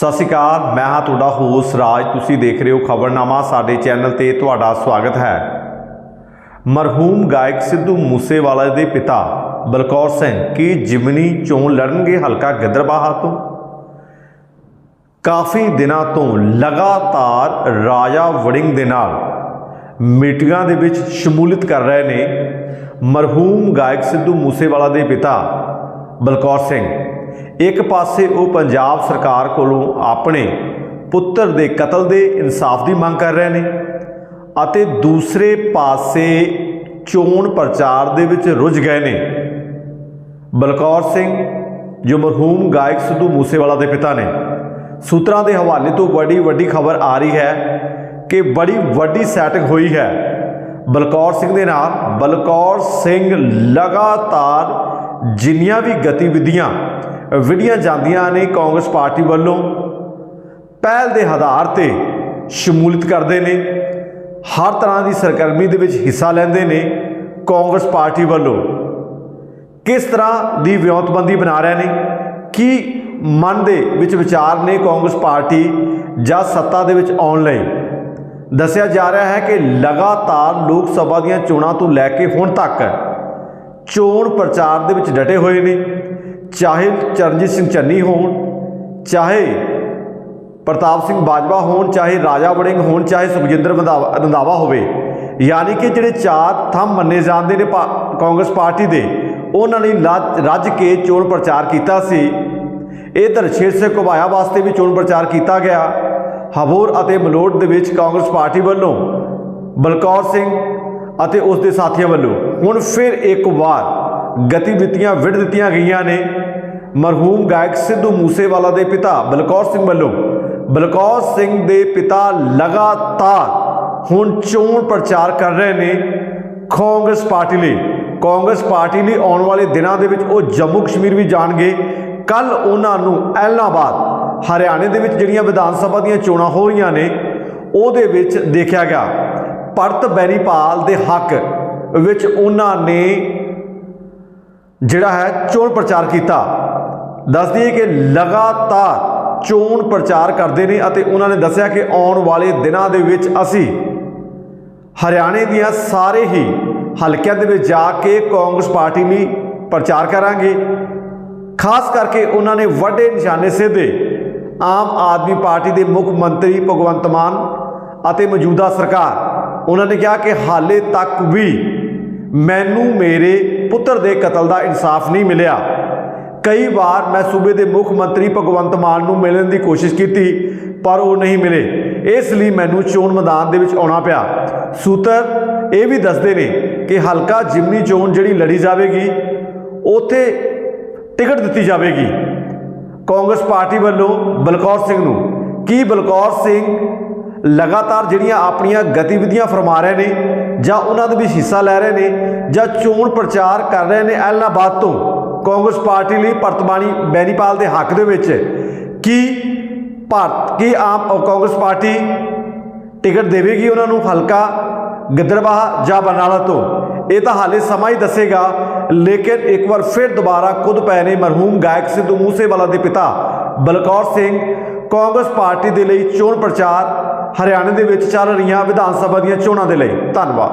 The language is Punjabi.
ਸਤਿ ਸ਼੍ਰੀ ਅਕਾਲ, ਮੈਂ ਹਾਂ ਤੁਹਾਡਾ ਹੋਸ ਰਾਜ। ਤੁਸੀਂ ਦੇਖ ਰਹੇ ਹੋ ਖਬਰਨਾਮਾ, ਸਾਡੇ ਚੈਨਲ ਤੇ ਤੁਹਾਡਾ ਸਵਾਗਤ ਹੈ। ਮਰਹੂਮ ਗਾਇਕ ਸਿੱਧੂ ਮੂਸੇਵਾਲਾ ਦੇ ਪਿਤਾ ਬਲਕੌਰ ਸਿੰਘ ਕੀ ਜਿਮਨੀ ਚੋਣ ਲੜਨਗੇ ਹਲਕਾ ਗਿੱਦੜਬਾਹਾ ਤੋਂ? ਕਾਫੀ ਦਿਨਾਂ ਤੋਂ ਲਗਾਤਾਰ ਰਾਜਾ ਵੜਿੰਗ ਦੇ ਨਾਲ ਮੀਟਿੰਗਾਂ ਦੇ ਵਿੱਚ ਸ਼ਮੂਲੀਅਤ ਕਰ ਰਹੇ ਨੇ ਮਰਹੂਮ ਗਾਇਕ ਸਿੱਧੂ ਮੂਸੇਵਾਲਾ ਦੇ ਪਿਤਾ ਬਲਕੌਰ ਸਿੰਘ। ਇੱਕ ਪਾਸੇ ਉਹ ਪੰਜਾਬ ਸਰਕਾਰ ਕੋਲੋਂ ਆਪਣੇ ਪੁੱਤਰ ਦੇ ਕਤਲ ਦੇ ਇਨਸਾਫ ਦੀ ਮੰਗ ਕਰ ਰਹੇ ਨੇ ਅਤੇ ਦੂਸਰੇ ਪਾਸੇ ਚੋਣ ਪ੍ਰਚਾਰ ਦੇ ਵਿੱਚ ਰੁੱਝ ਗਏ ਨੇ। ਬਲਕੌਰ ਸਿੰਘ, ਜੋ ਮਰਹੂਮ ਗਾਇਕ ਸਿੱਧੂ ਮੂਸੇਵਾਲਾ ਦੇ ਪਿਤਾ ਨੇ। ਸੂਤਰਾਂ ਦੇ ਹਵਾਲੇ ਤੋਂ ਬੜੀ ਵੱਡੀ ਖਬਰ ਆ ਰਹੀ ਹੈ ਕਿ ਬੜੀ ਵੱਡੀ ਸੈਟਿੰਗ ਹੋਈ ਹੈ। ਬਲਕੌਰ ਸਿੰਘ ਦੇ ਨਾਲ ਬਲਕੌਰ ਸਿੰਘ ਲਗਾਤਾਰ ਜਿੰਨੀਆਂ ਵੀ ਗਤੀਵਿਧੀਆਂ ਵਿੱਢੀਆਂ ਜਾਂਦੀਆਂ ਨੇ ਕਾਂਗਰਸ ਪਾਰਟੀ ਵੱਲੋਂ। ਪਹਿਲ ਦੇ ਆਧਾਰ ਤੇ ਸ਼ਮੂਲੀਅਤ ਕਰਦੇ ਨੇ। ਹਰ ਤਰ੍ਹਾਂ ਦੀ ਸਰਗਰਮੀ ਦੇ ਵਿੱਚ ਹਿੱਸਾ ਲੈਂਦੇ ਨੇ ਕਾਂਗਰਸ ਪਾਰਟੀ ਵੱਲੋਂ। ਕਿਸ ਤਰ੍ਹਾਂ ਦੀ ਵਿਉਂਤਬੰਦੀ ਬਣਾ ਰਹੇ ਨੇ? ਕੀ ਮਨ ਦੇ ਵਿੱਚ ਵਿਚਾਰ ਨੇ ਕਾਂਗਰਸ ਪਾਰਟੀ ਜਾਂ ਸੱਤਾ ਦੇ ਵਿੱਚ ਆਉਣ ਲਈ? ਦੱਸਿਆ ਜਾ ਰਿਹਾ ਹੈ ਕਿ ਲਗਾਤਾਰ ਲੋਕ ਸਭਾ ਦੀਆਂ ਚੋਣਾਂ ਤੋਂ ਲੈ ਕੇ ਹੁਣ ਤੱਕ ਚੋਣ ਪ੍ਰਚਾਰ ਦੇ ਵਿੱਚ ਡਟੇ ਹੋਏ ਨੇ। ਚਾਹੇ ਚਰਨਜੀਤ ਸਿੰਘ ਚੰਨੀ ਹੋਣ, ਚਾਹੇ ਪ੍ਰਤਾਪ ਸਿੰਘ ਬਾਜਵਾ ਹੋਣ, ਚਾਹੇ ਰਾਜਾ ਵੜਿੰਗ ਹੋਣ, ਚਾਹੇ ਸੁਖਜਿੰਦਰ ਰੰਧਾਵਾ ਰੰਧਾਵਾ ਹੋਵੇ, ਯਾਨੀ ਕਿ ਜਿਹੜੇ ਚਾਰ ਥੰਮ ਮੰਨੇ ਜਾਂਦੇ ਨੇ ਪਾ- ਕਾਂਗਰਸ ਪਾਰਟੀ ਦੇ, ਉਹਨਾਂ ਨੇ ਰੱਜ ਕੇ ਚੋਣ ਪ੍ਰਚਾਰ ਕੀਤਾ ਸੀ। ਇਹ ਸ਼ੇਰ ਸੇ ਘੁਬਾਇਆ ਵਾਸਤੇ ਵੀ ਚੋਣ ਪ੍ਰਚਾਰ ਕੀਤਾ ਗਿਆ। ਹਬੋਰ ਅਤੇ ਮਲੋਟ ਦੇ ਵਿੱਚ ਕਾਂਗਰਸ ਪਾਰਟੀ ਵੱਲੋਂ ਬਲਕੌਰ ਸਿੰਘ ਅਤੇ ਉਸ ਦੇ ਸਾਥੀਆਂ ਵੱਲੋਂ। ਹੁਣ ਫਿਰ ਇੱਕ ਵਾਰ ਗਤੀਵਿਧੀਆਂ ਵਿੜ ਦਿੱਤੀਆਂ ਗਈਆਂ ਨੇ। ਮਰਹੂਮ ਗਾਇਕ ਸਿੱਧੂ ਮੂਸੇਵਾਲਾ ਦੇ ਪਿਤਾ ਬਲਕੌਰ ਸਿੰਘ ਵੱਲੋਂ। ਬਲਕੌਰ ਸਿੰਘ ਦੇ ਪਿਤਾ ਲਗਾਤਾਰ ਹੁਣ ਚੋਣ ਪ੍ਰਚਾਰ ਕਰ ਰਹੇ ਨੇ। ਕਾਂਗਰਸ ਪਾਰਟੀ ਲਈ। ਕਾਂਗਰਸ ਪਾਰਟੀ ਲਈ ਆਉਣ ਵਾਲੇ ਦਿਨਾਂ ਦੇ ਵਿੱਚ ਉਹ ਜੰਮੂ ਕਸ਼ਮੀਰ ਵੀ ਜਾਣਗੇ। ਕੱਲ ਉਹਨਾਂ ਨੂੰ ਐਲਨਾਬਾਦ ਹਰਿਆਣੇ ਦੇ ਵਿੱਚ ਜਿਹੜੀਆਂ ਵਿਧਾਨ ਸਭਾ ਦੀਆਂ ਚੋਣਾਂ ਹੋ ਰਹੀਆਂ ਨੇ, ਉਹਦੇ ਵਿੱਚ ਦੇਖਿਆ ਗਿਆ। ਪਰਤ ਬੈਰੀਪਾਲ ਦੇ ਹੱਕ ਵਿੱਚ ਉਹਨਾਂ ਨੇ ਜਿਹੜਾ ਹੈ ਚੋਣ ਪ੍ਰਚਾਰ ਕੀਤਾ। ਦੱਸ ਦਈਏ ਕਿ ਲਗਾਤਾਰ ਚੋਣ ਪ੍ਰਚਾਰ ਕਰਦੇ ਨੇ ਅਤੇ ਉਹਨਾਂ ਨੇ ਦੱਸਿਆ ਕਿ ਆਉਣ ਵਾਲੇ ਦਿਨਾਂ ਦੇ ਵਿੱਚ ਅਸੀਂ ਹਰਿਆਣੇ ਦੀਆਂ ਸਾਰੇ ਹੀ ਹਲਕਿਆਂ ਦੇ ਵਿੱਚ ਜਾ ਕੇ ਕਾਂਗਰਸ ਪਾਰਟੀ ਲਈ ਪ੍ਰਚਾਰ ਕਰਾਂਗੇ। ਖਾਸ ਕਰਕੇ ਉਹਨਾਂ ਨੇ ਵੱਡੇ ਨਿਸ਼ਾਨੇ ਸਿੱਧੇ ਆਮ ਆਦਮੀ ਪਾਰਟੀ ਦੇ ਮੁੱਖ ਮੰਤਰੀ ਭਗਵੰਤ ਮਾਨ ਅਤੇ ਮੌਜੂਦਾ ਸਰਕਾਰ, ਉਹਨਾਂ ਨੇ ਕਿਹਾ ਕਿ ਹਾਲੇ ਤੱਕ ਵੀ ਮੈਨੂੰ ਮੇਰੇ ਪੁੱਤਰ ਦੇ ਕਤਲ ਦਾ ਇਨਸਾਫ ਨਹੀਂ ਮਿਲਿਆ। ਕਈ ਵਾਰ ਮੈਂ ਸੂਬੇ ਦੇ ਮੁੱਖ ਮੰਤਰੀ ਭਗਵੰਤ ਮਾਨ ਨੂੰ ਮਿਲਣ ਦੀ ਕੋਸ਼ਿਸ਼ ਕੀਤੀ, ਪਰ ਉਹ ਨਹੀਂ ਮਿਲੇ। ਇਸ ਲਈ ਮੈਨੂੰ ਚੋਣ ਮੈਦਾਨ ਦੇ ਵਿੱਚ ਆਉਣਾ ਪਿਆ। ਸੂਤਰ ਇਹ ਵੀ ਦੱਸਦੇ ਨੇ ਕਿ ਹਲਕਾ ਜਿਮਨੀ ਚੋਣ ਜਿਹੜੀ ਲੜੀ ਜਾਵੇਗੀ, ਉਥੇ ਟਿਕਟ ਦਿੱਤੀ ਜਾਵੇਗੀ। ਕਾਂਗਰਸ ਪਾਰਟੀ ਵੱਲੋਂ ਬਲਕੌਰ ਸਿੰਘ ਨੂੰ। ਕੀ ਬਲਕੌਰ ਸਿੰਘ ਲਗਾਤਾਰ ਜਿਹੜੀਆਂ ਆਪਣੀਆਂ ਗਤੀਵਿਧੀਆਂ ਫਰਮਾ ਰਹੇ ਨੇ ਜਾਂ ਉਹਨਾਂ ਦੇ ਵਿੱਚ ਹਿੱਸਾ ਲੈ ਰਹੇ ਨੇ ਜਾਂ ਚੋਣ ਪ੍ਰਚਾਰ ਕਰ ਰਹੇ ਨੇ ਐਲਨਾਬਾਦ ਤੋਂ ਕਾਂਗਰਸ ਪਾਰਟੀ ਲਈ ਪਰਤਮਾਨੀ ਬੈਨੀਪਾਲ ਦੇ ਹੱਕ ਦੇ ਵਿੱਚ ਕੀ ਭਾਰਤ, ਕੀ ਆਮ ਕਾਂਗਰਸ ਪਾਰਟੀ ਟਿਕਟ ਦੇਵੇਗੀ ਉਹਨਾਂ ਨੂੰ ਹਲਕਾ ਗਿੱਦੜਬਾਹਾ ਜਾਂ ਬਰਨਾਲਾ ਤੋਂ? ਇਹ ਤਾਂ ਹਾਲੇ ਸਮਾਂ ਹੀ ਦੱਸੇਗਾ, ਲੇਕਿਨ ਇੱਕ ਵਾਰ ਫਿਰ ਦੁਬਾਰਾ ਖੁਦ ਪਏ ਨੇ ਮਰਹੂਮ ਗਾਇਕ ਸਿੱਧੂ ਮੂਸੇਵਾਲਾ ਦੇ ਪਿਤਾ ਬਲਕੌਰ ਸਿੰਘ। ਕਾਂਗਰਸ ਪਾਰਟੀ ਦੇ ਲਈ ਚੋਣ ਪ੍ਰਚਾਰ ਹਰਿਆਣੇ ਦੇ ਵਿੱਚ ਚੱਲ ਰਹੀਆਂ ਵਿਧਾਨ ਸਭਾ ਦੀਆਂ ਚੋਣਾਂ ਦੇ ਲਈ। ਧੰਨਵਾਦ।